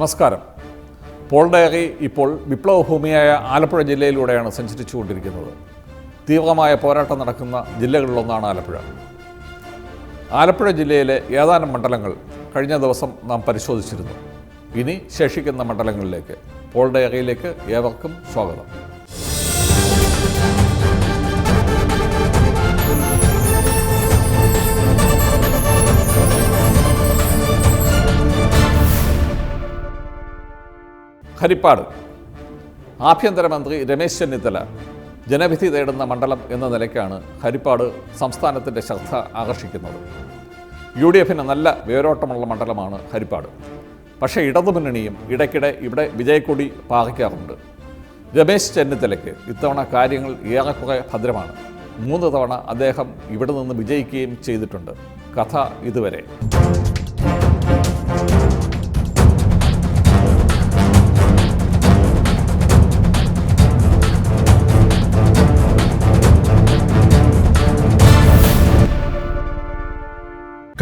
നമസ്കാരം. Paul diary ഇപ്പോൾ വിപ്ലവഭൂമിയായ ആലപ്പുഴ ജില്ലയിലൂടെയാണ് സഞ്ചരിച്ചു കൊണ്ടിരിക്കുന്നത് തീവ്രമായ പോരാട്ടം നടക്കുന്ന ജില്ലകളിലൊന്നാണ് ആലപ്പുഴ. ആലപ്പുഴ ജില്ലയിലെ ഏതാനും മണ്ഡലങ്ങൾ കഴിഞ്ഞ ദിവസം നാം പരിശോധിച്ചിരുന്നു. ഇനി ശേഷിക്കുന്ന മണ്ഡലങ്ങളിലേക്ക് പോൾ ഡയറിയിലേക്ക് ഏവർക്കും സ്വാഗതം. ഹരിപ്പാട്. ആഭ്യന്തരമന്ത്രി രമേശ് ചെന്നിത്തല ജനവിധി തേടുന്ന മണ്ഡലം എന്ന നിലയ്ക്കാണ് ഹരിപ്പാട് സംസ്ഥാനത്തിന്റെ ശ്രദ്ധ ആകർഷിക്കുന്നത്. യു ഡി എഫിന് നല്ല വേരോട്ടമുള്ള മണ്ഡലമാണ് ഹരിപ്പാട്. പക്ഷേ ഇടതുമുന്നണിയും ഇടയ്ക്കിടെ ഇവിടെ വിജയക്കൊടി പാകിക്കാറുണ്ട് രമേശ് ചെന്നിത്തലയ്ക്ക് ഇത്തവണ കാര്യങ്ങൾ ഏറെക്കുറെ ഭദ്രമാണ്. മൂന്ന് തവണ അദ്ദേഹം ഇവിടെ നിന്ന് വിജയിക്കുകയും ചെയ്തിട്ടുണ്ട്. കഥ ഇതുവരെ.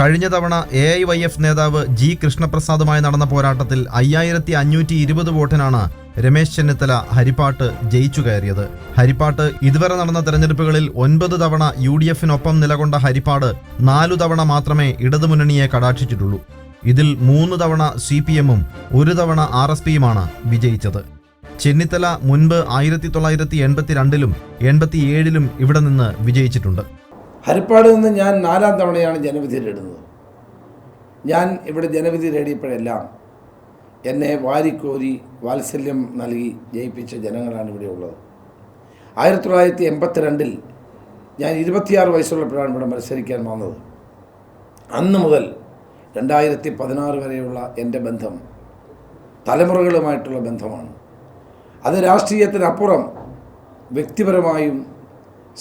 കഴിഞ്ഞ തവണ എ ഐ വൈ എഫ് നേതാവ് ജി കൃഷ്ണപ്രസാദുമായി നടന്ന പോരാട്ടത്തിൽ അയ്യായിരത്തി അഞ്ഞൂറ്റി ഇരുപത് വോട്ടിനാണ് രമേശ് ചെന്നിത്തല ഹരിപ്പാട്ട് ജയിച്ചു കയറിയത്. ഹരിപ്പാട്ട് ഇതുവരെ നടന്ന തെരഞ്ഞെടുപ്പുകളിൽ ഒൻപത് തവണ യു ഡി എഫിനൊപ്പം നിലകൊണ്ട ഹരിപ്പാട് നാലു തവണ മാത്രമേ ഇടതുമുന്നണിയെ കടാക്ഷിച്ചിട്ടുള്ളൂ. ഇതിൽ മൂന്ന് തവണ സി പി എമ്മും ഒരു തവണ ആർ എസ് പിയുമാണ് വിജയിച്ചത്. ചെന്നിത്തല മുൻപ് ആയിരത്തി തൊള്ളായിരത്തി എൺപത്തിരണ്ടിലും എൺപത്തിയേഴിലും ഇവിടെ നിന്ന് വിജയിച്ചിട്ടുണ്ട്. ഹരിപ്പാട് നിന്ന് ഞാൻ നാലാം തവണയാണ് ജനവിധി തേടുന്നത്. ഞാൻ ഇവിടെ ജനവിധി തേടിയപ്പോഴെല്ലാം എന്നെ വാരിക്കോരി വാത്സല്യം നൽകി ജയിപ്പിച്ച ജനങ്ങളാണ് ഇവിടെ ഉള്ളത്. ആയിരത്തി തൊള്ളായിരത്തി എൺപത്തിരണ്ടിൽ ഞാൻ ഇരുപത്തിയാറ് വയസ്സുള്ളപ്പോഴാണ് ഇവിടെ മത്സരിക്കാൻ വന്നത്. അന്ന് മുതൽ രണ്ടായിരത്തി പതിനാറ് വരെയുള്ള എന്റെ ബന്ധം തലമുറകളുമായിട്ടുള്ള ബന്ധമാണ്. അത് രാഷ്ട്രീയത്തിനപ്പുറം വ്യക്തിപരമായും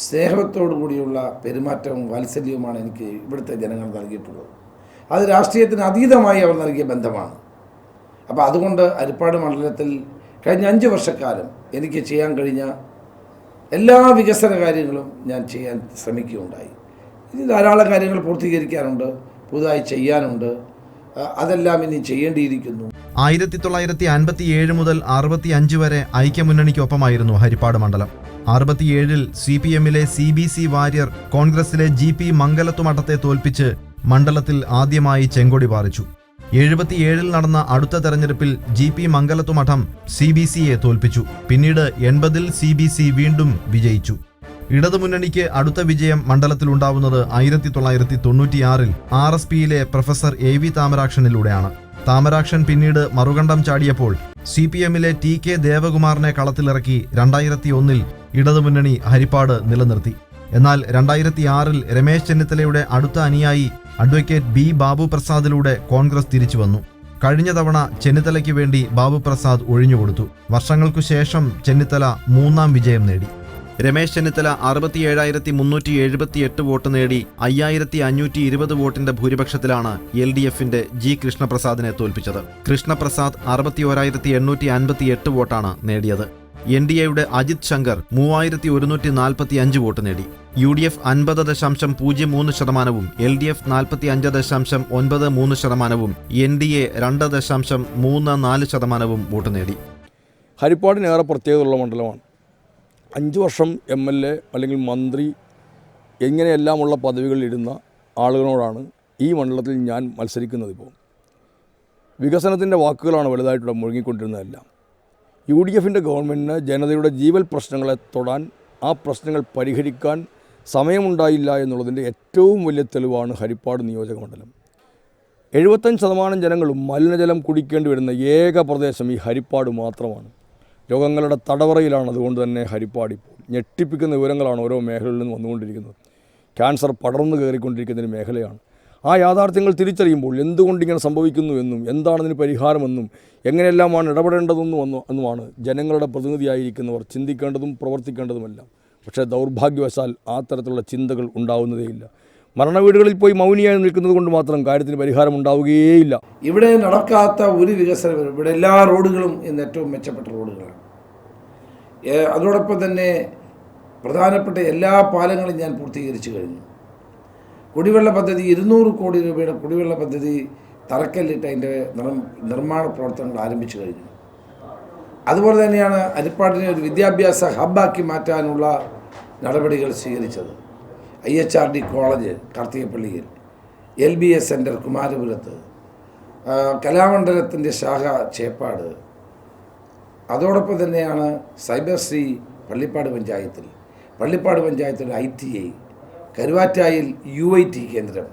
സ്നേഹത്തോടു കൂടിയുള്ള പെരുമാറ്റവും വാത്സല്യവുമാണ് എനിക്ക് ഇവിടുത്തെ ജനങ്ങൾ നൽകിയിട്ടുള്ളത്. അത് രാഷ്ട്രീയത്തിന് അതീതമായി അവർ നൽകിയ ബന്ധമാണ്. അപ്പോൾ അതുകൊണ്ട് അരിപ്പാട് മണ്ഡലത്തിൽ കഴിഞ്ഞ അഞ്ച് വർഷക്കാലം എനിക്ക് ചെയ്യാൻ കഴിഞ്ഞ എല്ലാ വികസന കാര്യങ്ങളും ഞാൻ ചെയ്യാൻ ശ്രമിക്കുകയുണ്ടായി. ഇനി ധാരാളം കാര്യങ്ങൾ പൂർത്തീകരിക്കാനുണ്ട് പുതുതായി ചെയ്യാനുണ്ട്. അതെല്ലാം ഇനി ചെയ്യേണ്ടിയിരിക്കുന്നു. ആയിരത്തി തൊള്ളായിരത്തി അൻപത്തി ഏഴ് മുതൽ അറുപത്തി അഞ്ച് വരെ ഐക്യമുന്നണിക്കൊപ്പമായിരുന്നു ഹരിപ്പാട് മണ്ഡലം. അറുപത്തിയേഴിൽ സി പി എമ്മിലെ സി ബി സി വാര്യർ കോൺഗ്രസിലെ ജി പി മംഗലത്തുമഠത്തെ തോൽപ്പിച്ച് മണ്ഡലത്തിൽ ആദ്യമായി ചെങ്കൊടി പാറിച്ചു. എഴുപത്തിയേഴിൽ നടന്ന അടുത്ത തെരഞ്ഞെടുപ്പിൽ G P Mangalathumadom C B സിയെ തോൽപ്പിച്ചു. പിന്നീട് എൺപതിൽ സി ബി സി വീണ്ടും വിജയിച്ചു. ഇടതുമുന്നണിക്ക് അടുത്ത വിജയം മണ്ഡലത്തിലുണ്ടാവുന്നത് ആയിരത്തി തൊള്ളായിരത്തി തൊണ്ണൂറ്റിയാറിൽ ആർ എസ് പിയിലെ പ്രൊഫസർ എ വി താമരാക്ഷനിലൂടെയാണ്. താമരാക്ഷൻ പിന്നീട് മറുകണ്ഠം ചാടിയപ്പോൾ സി പി എമ്മിലെ ടി കെ ദേവകുമാറിനെ കളത്തിലിറക്കി രണ്ടായിരത്തി ഒന്നിൽ ഇടതുമുന്നണി ഹരിപ്പാട് നിലനിർത്തി. എന്നാൽ രണ്ടായിരത്തി ആറിൽ രമേശ് ചെന്നിത്തലയുടെ അടുത്ത അനുയായി അഡ്വക്കേറ്റ് ബി ബാബു പ്രസാദിലൂടെ കോൺഗ്രസ് തിരിച്ചു വന്നു കഴിഞ്ഞ തവണ ചെന്നിത്തലയ്ക്ക് വേണ്ടി ബാബു പ്രസാദ് ഒഴിഞ്ഞുകൊടുത്തു. വർഷങ്ങൾക്കു ശേഷം ചെന്നിത്തല മൂന്നാം വിജയം നേടി. രമേശ് ചെന്നിത്തല അറുപത്തിയേഴായിരത്തി മുന്നൂറ്റി എഴുപത്തി എട്ട് വോട്ട് നേടി അയ്യായിരത്തി അഞ്ഞൂറ്റി ഇരുപത് വോട്ടിന്റെ ഭൂരിപക്ഷത്തിലാണ് എൽ ഡി എഫിന്റെ ജി കൃഷ്ണപ്രസാദിനെ തോൽപ്പിച്ചത്. കൃഷ്ണപ്രസാദ് അറുപത്തി ഓരായിരത്തി എണ്ണൂറ്റി അൻപത്തി എട്ട് വോട്ടാണ് നേടിയത്. എൻ ഡി എയുടെ അജിത് ശങ്കർ മൂവായിരത്തി ഒരുന്നൂറ്റി നാൽപ്പത്തി അഞ്ച് വോട്ട് നേടി. യു ഡി എഫ് അൻപത് ദശാംശം പൂജ്യം മൂന്ന് ശതമാനവും എൽ ഡി എഫ് നാൽപ്പത്തി അഞ്ച് ദശാംശം ഒൻപത് മൂന്ന് ശതമാനവും എൻ ഡി എ രണ്ട് ദശാംശം മൂന്ന് നാല് ശതമാനവും വോട്ട് നേടി. ഹരിപ്പാടിന് ഏറെ പ്രത്യേകതയുള്ള മണ്ഡലമാണ്. അഞ്ച് വർഷം എം എൽ എ അല്ലെങ്കിൽ മന്ത്രി എങ്ങനെയെല്ലാമുള്ള പദവികളിലിരുന്ന ആളുകളോടാണ് ഈ മണ്ഡലത്തിൽ ഞാൻ മത്സരിക്കുന്നത് ഇപ്പോൾ. വികസനത്തിന്റെ വാക്കുകളാണ് വലുതായിട്ടുള്ള മുഴുകിക്കൊണ്ടിരുന്നതെല്ലാം യു ഡി എഫിന്റെ ഗവൺമെന്റിന് ജനതയുടെ ജീവൽ പ്രശ്നങ്ങളെ തൊടാൻ ആ പ്രശ്നങ്ങൾ പരിഹരിക്കാൻ സമയമുണ്ടായില്ല എന്നുള്ളതിന്റെ ഏറ്റവും വലിയ തെളിവാണ് ഹരിപ്പാട് നിയോജക മണ്ഡലം. എഴുപത്തഞ്ച് ശതമാനം ജനങ്ങളും മലിനജലം കുടിക്കേണ്ടി വരുന്ന ഏക പ്രദേശം ഈ ഹരിപ്പാട് മാത്രമാണ്. രോഗങ്ങളുടെ തടവറയിലാണ് അതുകൊണ്ട് തന്നെ ഹരിപ്പാടി ഞെട്ടിപ്പിക്കുന്ന വിവരങ്ങളാണ് ഓരോ മേഖലകളിൽ നിന്ന് വന്നുകൊണ്ടിരിക്കുന്നത്. ക്യാൻസർ പടർന്നു കയറിക്കൊണ്ടിരിക്കുന്ന മേഖലയാണ്. ആ യാഥാർത്ഥ്യങ്ങൾ തിരിച്ചറിയുമ്പോൾ എന്തുകൊണ്ട് ഇങ്ങനെ സംഭവിക്കുന്നു എന്നും എന്താണതിന് പരിഹാരമെന്നും എങ്ങനെയെല്ലാമാണ് ഇടപെടേണ്ടതെന്നും എന്നും എന്നുമാണ് ജനങ്ങളുടെ പ്രതിനിധിയായിരിക്കുന്നവർ ചിന്തിക്കേണ്ടതും പ്രവർത്തിക്കേണ്ടതുമെല്ലാം. പക്ഷേ ദൗർഭാഗ്യവശാൽ ആ തരത്തിലുള്ള ചിന്തകൾ ഉണ്ടാവുന്നതേയില്ല. മരണവീടുകളിൽ പോയി മൗനിയായി നിൽക്കുന്നത് കൊണ്ട് മാത്രം കാര്യത്തിന് പരിഹാരം ഉണ്ടാവുകയേയില്ല. ഇവിടെ നടക്കാത്ത ഒരു വികസനവും ഇവിടെ എല്ലാ റോഡുകളും ഇന്ന് ഏറ്റവും മെച്ചപ്പെട്ട റോഡുകളാണ്. അതോടൊപ്പം തന്നെ പ്രധാനപ്പെട്ട എല്ലാ പാലങ്ങളും ഞാൻ പൂർത്തീകരിച്ചു കഴിഞ്ഞു. കുടിവെള്ള പദ്ധതി ഇരുന്നൂറ് കോടി രൂപയുടെ കുടിവെള്ള പദ്ധതി തറക്കല്ലിട്ട് അതിന്റെ നിർമ്മാണ പ്രവർത്തനങ്ങൾ ആരംഭിച്ചു കഴിഞ്ഞു. അതുപോലെ തന്നെയാണ് അരിപ്പാടിനെ ഒരു വിദ്യാഭ്യാസ ഹബ്ബാക്കി മാറ്റാനുള്ള നടപടികൾ സ്വീകരിച്ചത്. I H R D college കാർത്തികപ്പള്ളിയിൽ L B S centre കുമാരപുരത്ത് കലാമണ്ഡലത്തിന്റെ ശാഖ ചേപ്പാട്. അതോടൊപ്പം തന്നെയാണ് സൈബർ ശ്രീ പള്ളിപ്പാട് പഞ്ചായത്തിൽ. പള്ളിപ്പാട് പഞ്ചായത്തിൽ ഐ ടി ഐ കരുവാറ്റായിൽ യു ഐ ടി കേന്ദ്രം.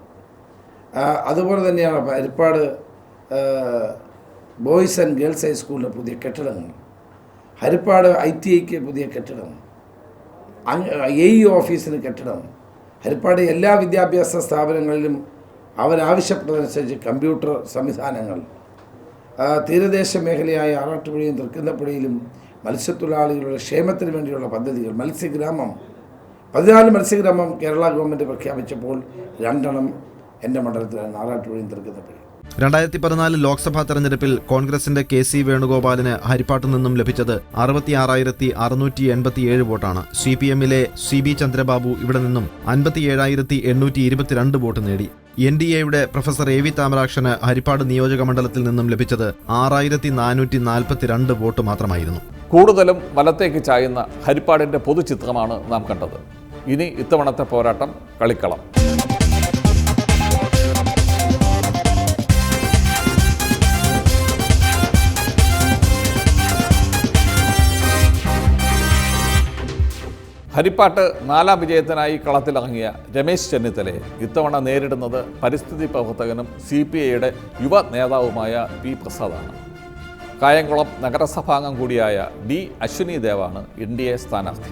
അതുപോലെ തന്നെയാണ് ഹരിപ്പാട് ബോയ്സ് ആൻഡ് ഗേൾസ് ഹൈസ്കൂളിന്റെ പുതിയ കെട്ടിടങ്ങൾ. ഹരിപ്പാട് ഐ ടി ഐക്ക് പുതിയ കെട്ടിടം. എ ഇ ഓഫീസിന് കെട്ടിടം. ഹരിപ്പാട് എല്ലാ വിദ്യാഭ്യാസ സ്ഥാപനങ്ങളിലും അവരാവശ്യപ്പെട്ടതനുസരിച്ച് കമ്പ്യൂട്ടർ സംവിധാനങ്ങൾ തീരദേശ മേഖലയായ ആറാട്ടുപുഴയും തൃക്കുന്നപ്പുഴയിലും മത്സ്യത്തൊഴിലാളികളുടെ ക്ഷേമത്തിന് വേണ്ടിയുള്ള പദ്ധതികൾ മത്സ്യഗ്രാമം. പതിനാല് മത്സ്യഗ്രാമം കേരള ഗവൺമെന്റ് പ്രഖ്യാപിച്ചപ്പോൾ രണ്ടെണ്ണം എന്റെ മണ്ഡലത്തിലാണ് ആറാട്ടുപുഴയും തൃക്കുന്നപ്പുഴയും. രണ്ടായിരത്തി പതിനാല് ലോക്സഭാ തെരഞ്ഞെടുപ്പിൽ കോൺഗ്രസിന്റെ കെ സി വേണുഗോപാലിന് ഹരിപ്പാട്ടു നിന്നും ലഭിച്ചത് അറുപത്തിയാറായിരത്തി അറുന്നൂറ്റി എൺപത്തിയേഴ് വോട്ടാണ്. സി പി എമ്മിലെ സി ബി ചന്ദ്രബാബു ഇവിടെ നിന്നും അൻപത്തിയേഴായിരത്തി എണ്ണൂറ്റി ഇരുപത്തിരണ്ട് വോട്ട് നേടി. എൻ ഡി എയുടെ പ്രൊഫസർ എ വി താമരാക്ഷന് ഹരിപ്പാട് നിയോജക മണ്ഡലത്തിൽ നിന്നും ലഭിച്ചത് ആറായിരത്തി നാനൂറ്റി നാൽപ്പത്തിരണ്ട് വോട്ട് മാത്രമായിരുന്നു. കൂടുതലും വലത്തേക്ക് ചായുന്ന ഹരിപ്പാടിന്റെ പൊതുചിത്രമാണ് നാം കണ്ടത്. ഇനി ഇത്തവണത്തെ പോരാട്ടം കളിക്കളം. ഹരിപ്പാട്ട് നാലാം വിജയത്തിനായി കളത്തിലിറങ്ങിയ രമേശ് ചെന്നിത്തലയെ ഇത്തവണ നേരിടുന്നത് പരിസ്ഥിതി പ്രവർത്തകനും സി പി ഐയുടെ യുവ നേതാവുമായ പി പ്രസാദാണ്. കായംകുളം നഗരസഭാംഗം കൂടിയായ ഡി അശ്വിനി ദേവാണ് എൻ ഡി എ സ്ഥാനാർത്ഥി.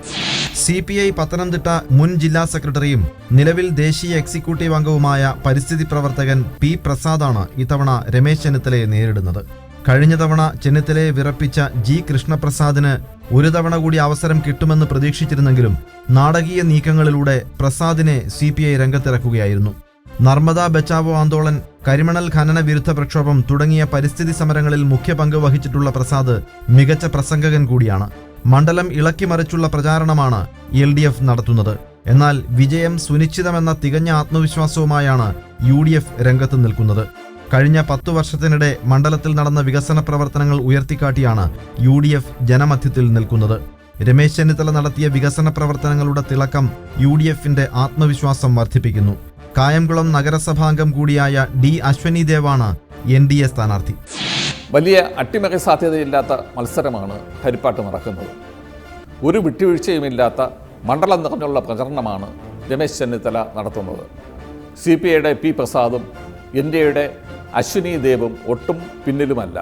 സി പി ഐ പത്തനംതിട്ട മുൻ ജില്ലാ സെക്രട്ടറിയും നിലവിൽ ദേശീയ എക്സിക്യൂട്ടീവ് അംഗവുമായ പരിസ്ഥിതി പ്രവർത്തകൻ പി പ്രസാദാണ് ഇത്തവണ രമേശ് ചെന്നിത്തലയെ നേരിടുന്നത്. കഴിഞ്ഞ തവണ ചെന്നിത്തലയെ വിറപ്പിച്ച ജി കൃഷ്ണപ്രസാദിന് ഒരു തവണ കൂടി അവസരം കിട്ടുമെന്ന് പ്രതീക്ഷിച്ചിരുന്നെങ്കിലും നാടകീയ നീക്കങ്ങളിലൂടെ പ്രസാദിനെ സി പി ഐ രംഗത്തിറക്കുകയായിരുന്നു. നർമ്മദാ ബച്ചാവോ ആന്തോളൻ കരിമണൽ ഖനന വിരുദ്ധ പ്രക്ഷോഭം തുടങ്ങിയ പരിസ്ഥിതി സമരങ്ങളിൽ മുഖ്യ പങ്ക് വഹിച്ചിട്ടുള്ള പ്രസാദ് മികച്ച പ്രസംഗകൻ കൂടിയാണ്. മണ്ഡലം ഇളക്കിമറിച്ചുള്ള പ്രചാരണമാണ് എൽ ഡി എഫ് നടത്തുന്നത്. എന്നാൽ വിജയം സുനിശ്ചിതമെന്ന തികഞ്ഞ ആത്മവിശ്വാസവുമായാണ് യു ഡി എഫ് രംഗത്ത് നിൽക്കുന്നത്. കഴിഞ്ഞ പത്തു വർഷത്തിനിടെ മണ്ഡലത്തിൽ നടന്ന വികസന പ്രവർത്തനങ്ങൾ ഉയർത്തിക്കാട്ടിയാണ് യു ഡി എഫ് ജനമധ്യത്തിൽ നിൽക്കുന്നത്. രമേശ് ചെന്നിത്തല നടത്തിയ വികസന പ്രവർത്തനങ്ങളുടെ തിളക്കം യു ഡി എഫിന്റെ ആത്മവിശ്വാസം വർദ്ധിപ്പിക്കുന്നു. കായംകുളം നഗരസഭാംഗം കൂടിയായ ഡി അശ്വനി ദേവാണ് എൻ ഡി എ സ്ഥാനാർത്ഥി. വലിയ അട്ടിമറി സാധ്യതയില്ലാത്ത മത്സരമാണ് ഹരിപ്പാട്ട് നടക്കുന്നത്. ഒരു വിട്ടുവീഴ്ചയുമില്ലാത്ത മണ്ഡലം നിറഞ്ഞുള്ള പ്രചരണമാണ് രമേശ് ചെന്നിത്തല നടത്തുന്നത്. സി പി ഐയുടെ പി പ്രസാദും എൻ ഡി എയുടെ അശ്വിനി ദേവും ഒട്ടും പിന്നിലുമല്ല.